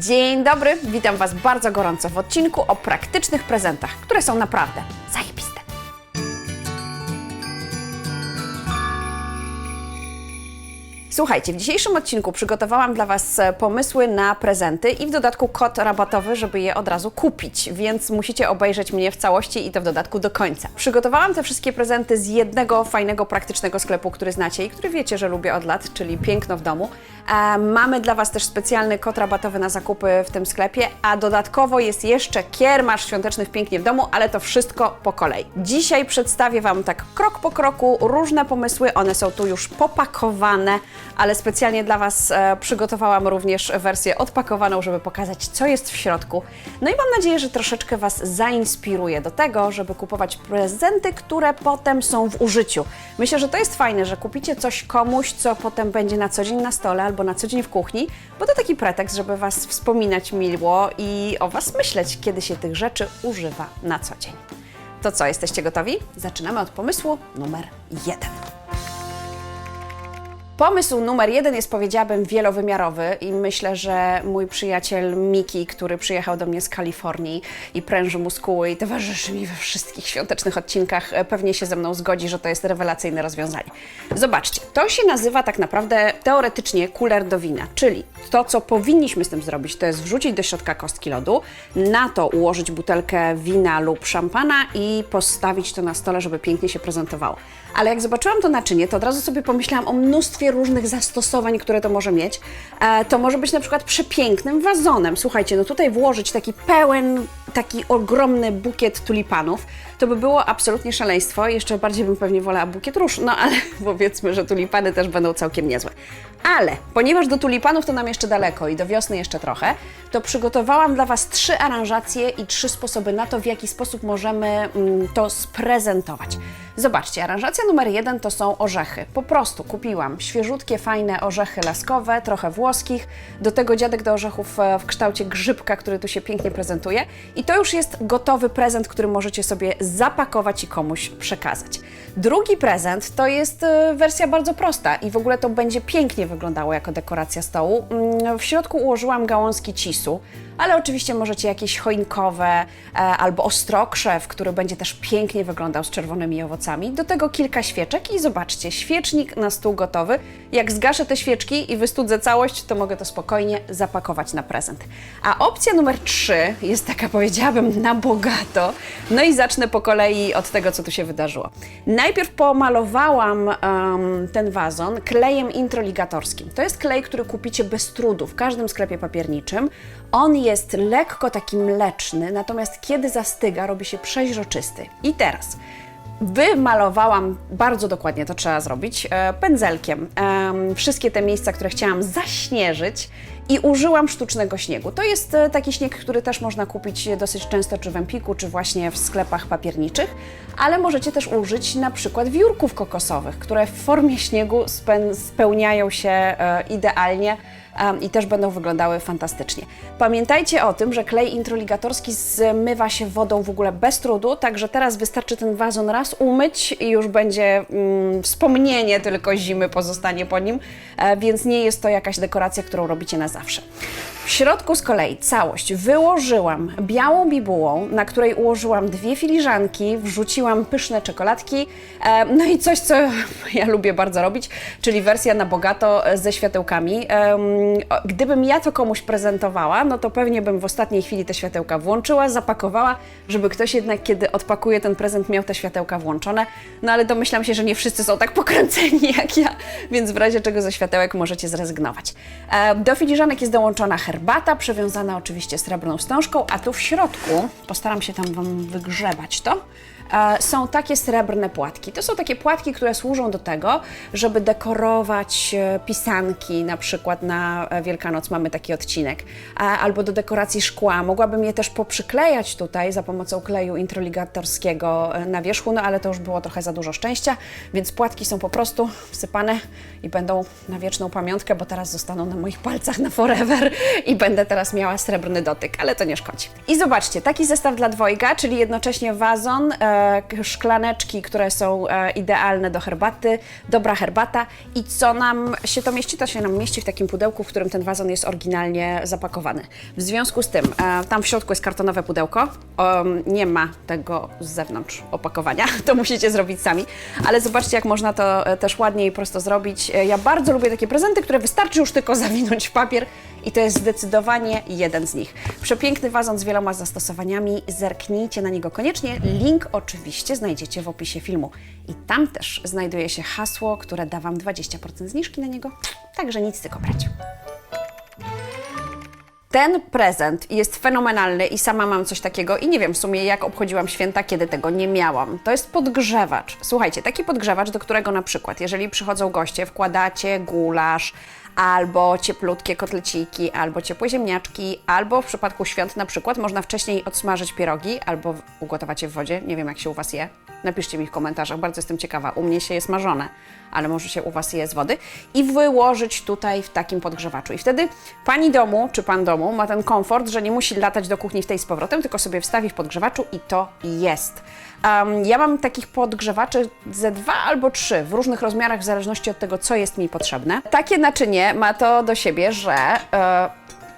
Dzień dobry, witam Was bardzo gorąco w odcinku o praktycznych prezentach, które są naprawdę Słuchajcie, w dzisiejszym odcinku przygotowałam dla Was e, pomysły na prezenty i w dodatku kod rabatowy, żeby je od razu kupić, więc musicie obejrzeć mnie w całości i to w dodatku do końca. Przygotowałam te wszystkie prezenty z jednego fajnego, praktycznego sklepu, który znacie i który wiecie, że lubię od lat, czyli Piękno w domu. E, mamy dla Was też specjalny kod rabatowy na zakupy w tym sklepie, a dodatkowo jest jeszcze kiermasz świąteczny w Pięknie w domu, ale to wszystko po kolei. Dzisiaj przedstawię Wam tak krok po kroku różne pomysły, one są tu już popakowane, ale specjalnie dla Was e, przygotowałam również wersję odpakowaną, żeby pokazać, co jest w środku. No i mam nadzieję, że troszeczkę Was zainspiruje do tego, żeby kupować prezenty, które potem są w użyciu. Myślę, że to jest fajne, że kupicie coś komuś, co potem będzie na co dzień na stole albo na co dzień w kuchni, bo to taki pretekst, żeby Was wspominać miło i o Was myśleć, kiedy się tych rzeczy używa na co dzień. To co, jesteście gotowi? Zaczynamy od pomysłu numer jeden. Pomysł numer jeden jest, powiedziałabym, wielowymiarowy i myślę, że mój przyjaciel Miki, który przyjechał do mnie z Kalifornii i pręży muskuły i towarzyszy mi we wszystkich świątecznych odcinkach, e, pewnie się ze mną zgodzi, że to jest rewelacyjne rozwiązanie. Zobaczcie, to się nazywa tak naprawdę teoretycznie kuler do wina, czyli to, co powinniśmy z tym zrobić, to jest wrzucić do środka kostki lodu, na to ułożyć butelkę wina lub szampana i postawić to na stole, żeby pięknie się prezentowało. Ale jak zobaczyłam to naczynie, to od razu sobie pomyślałam o mnóstwie różnych zastosowań, które to może mieć. E, to może być na przykład przepięknym wazonem. Słuchajcie, no tutaj włożyć taki pełen, taki ogromny bukiet tulipanów, to by było absolutnie szaleństwo. Jeszcze bardziej bym pewnie wolała bukiet róż, no ale powiedzmy, że tulipany też będą całkiem niezłe. Ale ponieważ do tulipanów to nam jeszcze daleko i do wiosny jeszcze trochę, to przygotowałam dla Was trzy aranżacje i trzy sposoby na to, w jaki sposób możemy mm, to sprezentować. Zobaczcie, aranżacja numer jeden to są orzechy. Po prostu kupiłam świeżutkie, fajne orzechy laskowe, trochę włoskich. Do tego dziadek do orzechów e, w kształcie grzybka, który tu się pięknie prezentuje. I to już jest gotowy prezent, który możecie sobie zapakować i komuś przekazać. Drugi prezent to jest e, wersja bardzo prosta i w ogóle to będzie pięknie wyglądało jako dekoracja stołu. Mm, W środku ułożyłam gałązki cisu, ale oczywiście możecie jakieś choinkowe e, albo ostrokrzew, który będzie też pięknie wyglądał z czerwonymi owocami. Do tego kilka świeczek i zobaczcie, świecznik na stół gotowy. Jak zgaszę te świeczki i wystudzę całość, to mogę to spokojnie zapakować na prezent. A opcja numer trzy jest taka, powiedziałabym, na bogato. No i zacznę po kolei od tego, co tu się wydarzyło. Najpierw pomalowałam em, ten wazon klejem introligatorskim. To jest klej, który kupicie bez trudu w każdym sklepie papierniczym. On jest lekko taki mleczny, natomiast kiedy zastyga, robi się przeźroczysty. I teraz Wymalowałam bardzo dokładnie, to trzeba zrobić, e, pędzelkiem em, wszystkie te miejsca, które chciałam zaśnieżyć i użyłam sztucznego śniegu. To jest e, taki śnieg, który też można kupić dosyć często czy w Empiku, czy właśnie w sklepach papierniczych, ale możecie też użyć na przykład wiórków kokosowych, które w formie śniegu spełniają się e, idealnie i też będą wyglądały fantastycznie. Pamiętajcie o tym, że klej introligatorski zmywa się wodą w ogóle bez trudu, także teraz wystarczy ten wazon raz umyć i już będzie mm, wspomnienie tylko zimy pozostanie po nim, e, więc nie jest to jakaś dekoracja, którą robicie na zawsze. W środku z kolei całość wyłożyłam białą bibułą, na której ułożyłam dwie filiżanki, wrzuciłam pyszne czekoladki, e, no i coś, co ja lubię bardzo robić, czyli wersja na bogato e, ze światełkami. Gdybym ja to komuś prezentowała, no to pewnie bym w ostatniej chwili te światełka włączyła, zapakowała, żeby ktoś jednak, kiedy odpakuje ten prezent, miał te światełka włączone. No ale domyślam się, że nie wszyscy są tak pokręceni jak ja, więc w razie czego ze światełek możecie zrezygnować. E, Do filiżanek jest dołączona herbata, przewiązana oczywiście srebrną wstążką, a tu w środku, postaram się tam Wam wygrzebać to, są takie srebrne płatki. To są takie płatki, które służą do tego, żeby dekorować e, pisanki, na przykład na e, Wielkanoc mamy taki odcinek, albo do dekoracji szkła. Mogłabym je też poprzyklejać tutaj za pomocą kleju introligatorskiego e, na wierzchu, no ale to już było trochę za dużo szczęścia, więc płatki są po prostu wsypane i będą na wieczną pamiątkę, bo teraz zostaną na moich palcach na forever i będę teraz miała srebrny dotyk, ale to nie szkodzi. I zobaczcie, taki zestaw dla dwojga, czyli jednocześnie wazon, e, e, szklaneczki, które są e, idealne do herbaty, dobra herbata i co nam się to mieści? To się nam mieści w takim pudełku, w którym ten wazon jest oryginalnie zapakowany. W związku z tym, e, tam w środku jest kartonowe pudełko, nie ma tego z zewnątrz opakowania, to musicie zrobić sami, ale zobaczcie jak można to e, też ładnie i prosto zrobić. Ja bardzo lubię takie prezenty, które wystarczy już tylko zawinąć w papier i to jest zdecydowanie jeden z nich. Przepiękny wazon z wieloma zastosowaniami, zerknijcie na niego koniecznie. Link oczywiście znajdziecie w opisie filmu. I tam też znajduje się hasło, które da Wam 20% zniżki na niego, także nic tylko brać. Ten prezent jest fenomenalny i sama mam coś takiego i nie wiem w sumie jak obchodziłam święta, kiedy tego nie miałam. To jest podgrzewacz. Słuchajcie, taki podgrzewacz, do którego na przykład, jeżeli przychodzą goście, wkładacie gulasz, albo cieplutkie kotleciki, albo ciepłe ziemniaczki, albo w przypadku świąt na przykład można wcześniej odsmażyć pierogi, albo ugotować je w wodzie. Nie wiem jak się u Was je. Napiszcie mi w komentarzach, bardzo jestem ciekawa. U mnie się je smażone, ale może się u Was je z wody. I wyłożyć tutaj w takim podgrzewaczu. I wtedy pani domu, czy pan domu ma ten komfort, że nie musi latać do kuchni w tej z powrotem, tylko sobie wstawi w podgrzewaczu i to jest. Um, ja mam takich podgrzewaczy ze dwa albo trzy w różnych rozmiarach, w zależności od tego, co jest mi potrzebne. Takie naczynie ma to do siebie, że e,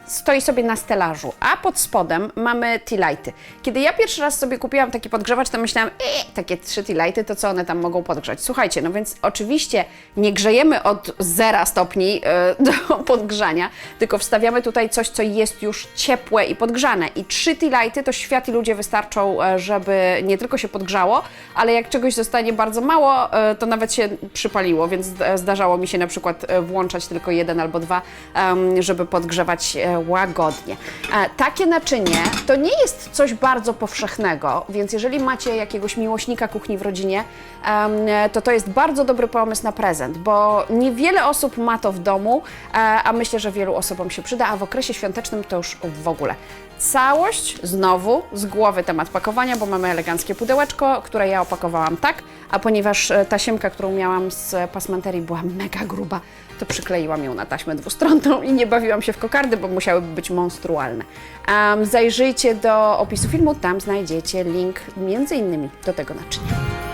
stoi sobie na stelażu, a pod spodem mamy tea lighty. Kiedy ja pierwszy raz sobie kupiłam taki podgrzewacz, to myślałam, e, takie trzy tea lighty, to co one tam mogą podgrzać? Słuchajcie, no więc oczywiście nie grzejemy od 0 stopni e, do podgrzania, tylko wstawiamy tutaj coś, co jest już ciepłe i podgrzane. I trzy tea lighty to świat i ludzie wystarczą, e, żeby nie tylko się podgrzało, ale jak czegoś zostanie bardzo mało, e, to nawet się przypaliło, więc zdarzało mi się na przykład włączać tylko jeden albo dwa, em, żeby podgrzewać e, łagodnie. E, Takie naczynie to nie jest coś bardzo powszechnego, więc jeżeli macie jakiegoś miłośnika kuchni w rodzinie, to to jest bardzo dobry pomysł na prezent, bo niewiele osób ma to w domu, e, a myślę, że wielu osobom się przyda, a w okresie świątecznym to już w ogóle. Całość znowu z głowy temat pakowania, bo mamy eleganckie pudełeczko, które ja opakowałam tak, a ponieważ e, tasiemka, którą miałam z pasmanterii była mega gruba, to przykleiłam ją na taśmę dwustronną i nie bawiłam się w kokardy, bo musiałyby być monstrualne. Em, zajrzyjcie do opisu filmu, tam znajdziecie link między innymi do tego naczynia.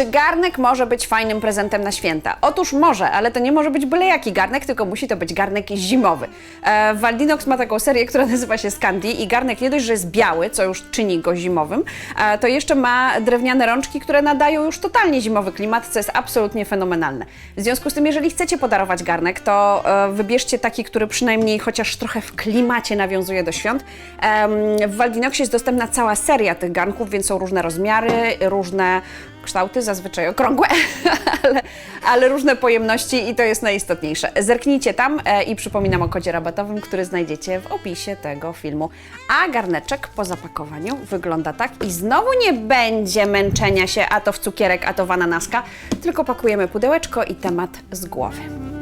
Czy garnek może być fajnym prezentem na święta? Otóż może, ale to nie może być byle jaki garnek, tylko musi to być garnek zimowy. E, Waldinox ma taką serię, która nazywa się Scandi i garnek nie dość, że jest biały, co już czyni go zimowym, e, to jeszcze ma drewniane rączki, które nadają już totalnie zimowy klimat, co jest absolutnie fenomenalne. W związku z tym, jeżeli chcecie podarować garnek, to e, wybierzcie taki, który przynajmniej chociaż trochę w klimacie nawiązuje do świąt. Em, w Waldinoxie jest dostępna cała seria tych garnków, więc są różne rozmiary, różne kształty, zazwyczaj okrągłe, ale, ale różne pojemności i to jest najistotniejsze. Zerknijcie tam e, i przypominam o kodzie rabatowym, który znajdziecie w opisie tego filmu. A garneczek po zapakowaniu wygląda tak i znowu nie będzie męczenia się, a to w cukierek, a to w ananaska, tylko pakujemy pudełeczko i temat z głowy.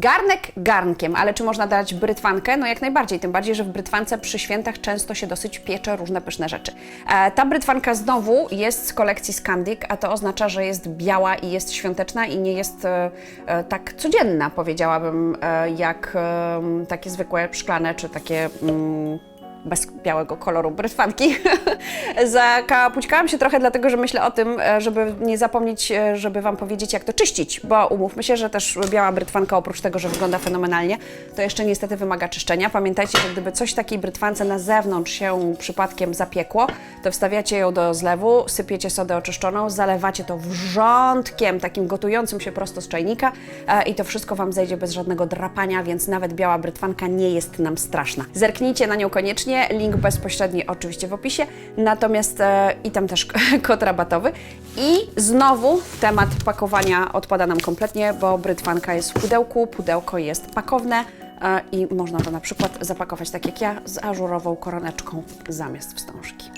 Garnek garnkiem, ale czy można dać brytwankę? No jak najbardziej, tym bardziej, że w brytwance przy świętach często się dosyć piecze różne pyszne rzeczy. E, ta brytwanka znowu jest z kolekcji Scandic, a to oznacza, że jest biała i jest świąteczna i nie jest e, e, tak codzienna, powiedziałabym, e, jak e, takie zwykłe szklane czy takie... Mm, bez białego koloru brytwanki. Zakapućkałam się trochę, dlatego że myślę o tym, e, żeby nie zapomnieć, e, żeby Wam powiedzieć, jak to czyścić, bo umówmy się, że też biała brytwanka, oprócz tego, że wygląda fenomenalnie, to jeszcze niestety wymaga czyszczenia. Pamiętajcie, że gdyby coś takiej brytwance na zewnątrz się przypadkiem zapiekło, to wstawiacie ją do zlewu, sypiecie sodę oczyszczoną, zalewacie to wrzątkiem, takim gotującym się prosto z czajnika e, i to wszystko Wam zejdzie bez żadnego drapania, więc nawet biała brytwanka nie jest nam straszna. Zerknijcie na nią koniecznie, link bezpośredni oczywiście w opisie, natomiast e, i tam też kod rabatowy. I znowu temat pakowania odpada nam kompletnie, bo brytwanka jest w pudełku, pudełko jest pakowne e, i można to na przykład zapakować tak jak ja, z ażurową koroneczką zamiast wstążki.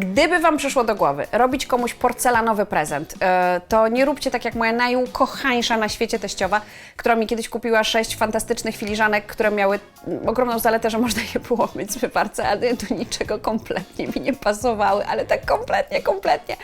Gdyby Wam przyszło do głowy robić komuś porcelanowy prezent, e, to nie róbcie tak jak moja najukochańsza na świecie teściowa, która mi kiedyś kupiła sześć fantastycznych filiżanek, które miały ogromną zaletę, że można je było myć z wyparce, ale do niczego kompletnie mi nie pasowały, ale tak kompletnie, kompletnie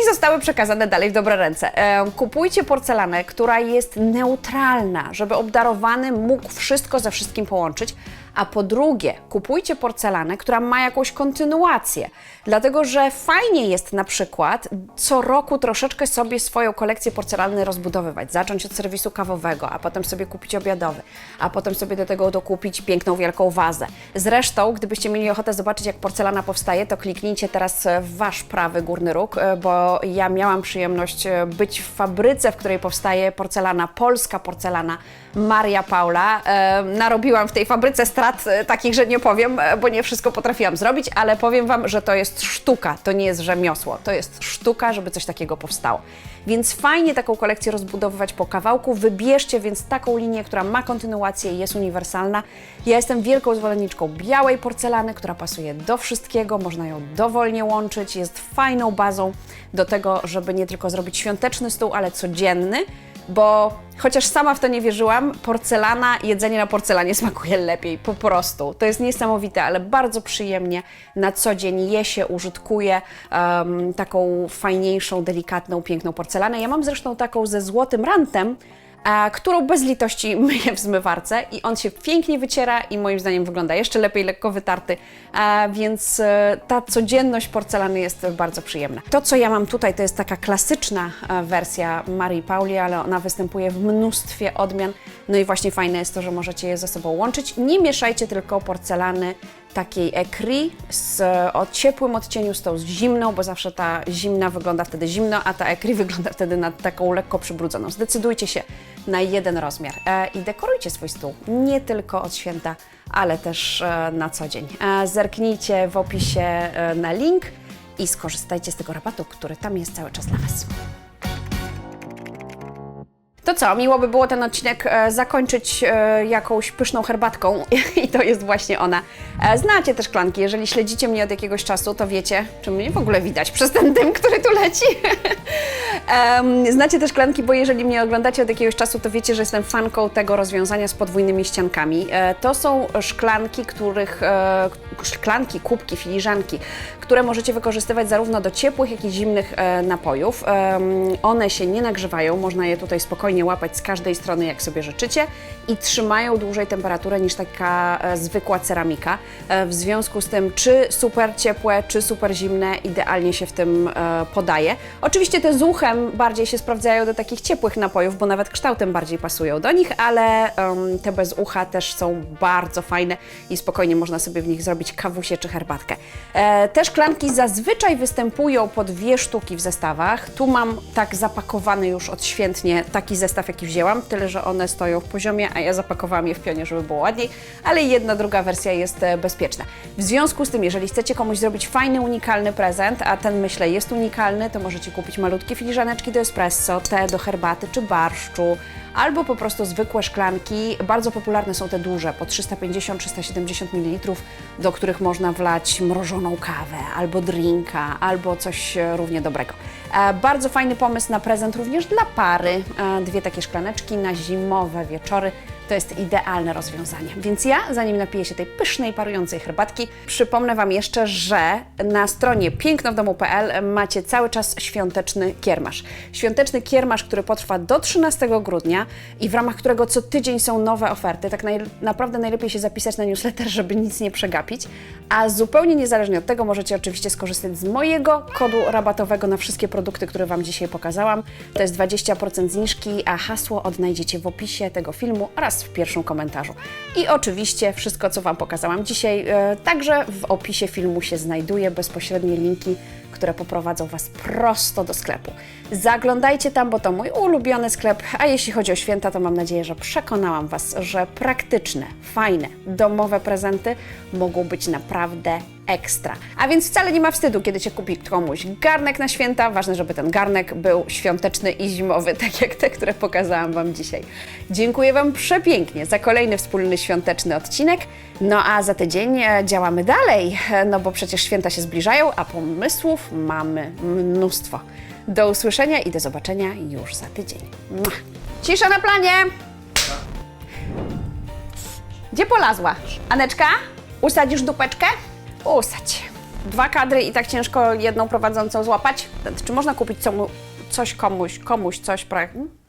i zostały przekazane dalej w dobre ręce. E, kupujcie porcelanę, która jest neutralna, żeby obdarowany mógł wszystko ze wszystkim połączyć, A po drugie, kupujcie porcelanę, która ma jakąś kontynuację. Dlatego, że fajnie jest na przykład co roku troszeczkę sobie swoją kolekcję porcelany rozbudowywać. Zacząć od serwisu kawowego, a potem sobie kupić obiadowy, a potem sobie do tego dokupić piękną, wielką wazę. Zresztą, gdybyście mieli ochotę zobaczyć, jak porcelana powstaje, to kliknijcie teraz w wasz prawy górny róg, e, bo ja miałam przyjemność e, być w fabryce, w której powstaje porcelana, polska porcelana Maria Paula. E, Narobiłam w tej fabryce strat e, takich, że nie powiem, e, bo nie wszystko potrafiłam zrobić, ale powiem Wam, że to jest sztuka, to nie jest rzemiosło, to jest sztuka, żeby coś takiego powstało. Więc fajnie taką kolekcję rozbudowywać po kawałku. Wybierzcie więc taką linię, która ma kontynuację i jest uniwersalna. Ja jestem wielką zwolenniczką białej porcelany, która pasuje do wszystkiego, można ją dowolnie łączyć, jest fajną bazą do tego, żeby nie tylko zrobić świąteczny stół, ale codzienny bo chociaż sama w to nie wierzyłam, porcelana, jedzenie na porcelanie smakuje lepiej, po prostu. To jest niesamowite, ale bardzo przyjemnie na co dzień je się, użytkuje um, taką fajniejszą, delikatną, piękną porcelanę. Ja mam zresztą taką ze złotym rantem, którą bez litości myję w zmywarce i on się pięknie wyciera i moim zdaniem wygląda jeszcze lepiej, lekko wytarty, a, więc e, ta codzienność porcelany jest bardzo przyjemna. To, co ja mam tutaj, to jest taka klasyczna e, wersja Marii Pauli, ale ona występuje w mnóstwie odmian, no i właśnie fajne jest to, że możecie je ze sobą łączyć. Nie mieszajcie tylko porcelany takiej ekri z, o ciepłym odcieniu z tą zimną, bo zawsze ta zimna wygląda wtedy zimno, a ta ekri wygląda wtedy na taką lekko przybrudzoną. Zdecydujcie się na jeden rozmiar e, i dekorujcie swój stół nie tylko od święta, ale też e, na co dzień. E, zerknijcie w opisie e, na link i skorzystajcie z tego rabatu, który tam jest cały czas dla Was. To co, miło by było ten odcinek e, zakończyć e, jakąś pyszną herbatką i to jest właśnie ona. E, znacie te szklanki, jeżeli śledzicie mnie od jakiegoś czasu, to wiecie, czy mnie w ogóle widać przez ten dym, który tu leci. Em, znacie te szklanki, bo jeżeli mnie oglądacie od jakiegoś czasu, to wiecie, że jestem fanką tego rozwiązania z podwójnymi ściankami. E, to są szklanki, których, e, szklanki, kubki, filiżanki, które możecie wykorzystywać zarówno do ciepłych, jak i zimnych e, napojów. Em, one się nie nagrzewają, można je tutaj spokojnie łapać z każdej strony, jak sobie życzycie i trzymają dłużej temperaturę niż taka e, zwykła ceramika. E, w związku z tym, czy super ciepłe, czy super zimne, idealnie się w tym e, podaje. Oczywiście te z bardziej się sprawdzają do takich ciepłych napojów, bo nawet kształtem bardziej pasują do nich, ale em, te bez ucha też są bardzo fajne i spokojnie można sobie w nich zrobić kawusie czy herbatkę. E, te szklanki zazwyczaj występują po dwie sztuki w zestawach. Tu mam tak zapakowany już odświętnie taki zestaw, jaki wzięłam, tyle że one stoją w poziomie, a ja zapakowałam je w pionie, żeby było ładniej, ale jedna, druga wersja jest e, bezpieczna. W związku z tym, jeżeli chcecie komuś zrobić fajny, unikalny prezent, a ten myślę jest unikalny, to możecie kupić malutkie filiżaneczki do espresso, te do herbaty czy barszczu, albo po prostu zwykłe szklanki. Bardzo popularne są te duże, po 350-370 ml, do których można wlać mrożoną kawę, albo drinka, albo coś e, równie dobrego. E, Bardzo fajny pomysł na prezent również dla pary. E, Dwie takie szklaneczki na zimowe wieczory. To jest idealne rozwiązanie. Więc ja, zanim napiję się tej pysznej, parującej herbatki, przypomnę Wam jeszcze, że na stronie pięknowdomu.pl macie cały czas świąteczny kiermasz. Świąteczny kiermasz, który potrwa do 13 grudnia i w ramach którego co tydzień są nowe oferty. Tak naj, naprawdę najlepiej się zapisać na newsletter, żeby nic nie przegapić. A zupełnie niezależnie od tego możecie oczywiście skorzystać z mojego kodu rabatowego na wszystkie produkty, które Wam dzisiaj pokazałam. To jest 20% zniżki, a hasło odnajdziecie w opisie tego filmu oraz w pierwszym komentarzu. I oczywiście wszystko, co Wam pokazałam dzisiaj, e, także w opisie filmu się znajduje, bezpośrednie linki, które poprowadzą Was prosto do sklepu. Zaglądajcie tam, bo to mój ulubiony sklep, a jeśli chodzi o święta, to mam nadzieję, że przekonałam Was, że praktyczne, fajne, domowe prezenty mogą być naprawdę ekstra. A więc wcale nie ma wstydu, kiedy się kupi komuś garnek na święta. Ważne, żeby ten garnek był świąteczny i zimowy, tak jak te, które pokazałam Wam dzisiaj. Dziękuję Wam przepięknie za kolejny wspólny świąteczny odcinek. No a za tydzień e, działamy dalej, e, no bo przecież święta się zbliżają, a pomysłów mamy mnóstwo. Do usłyszenia i do zobaczenia już za tydzień. Cisza na planie! Gdzie polazła? Aneczka? Usadzisz dupeczkę? Usadź. Dwa kadry i tak ciężko jedną prowadzącą złapać? Czy można kupić comu, coś komuś, komuś coś? pro- hmm?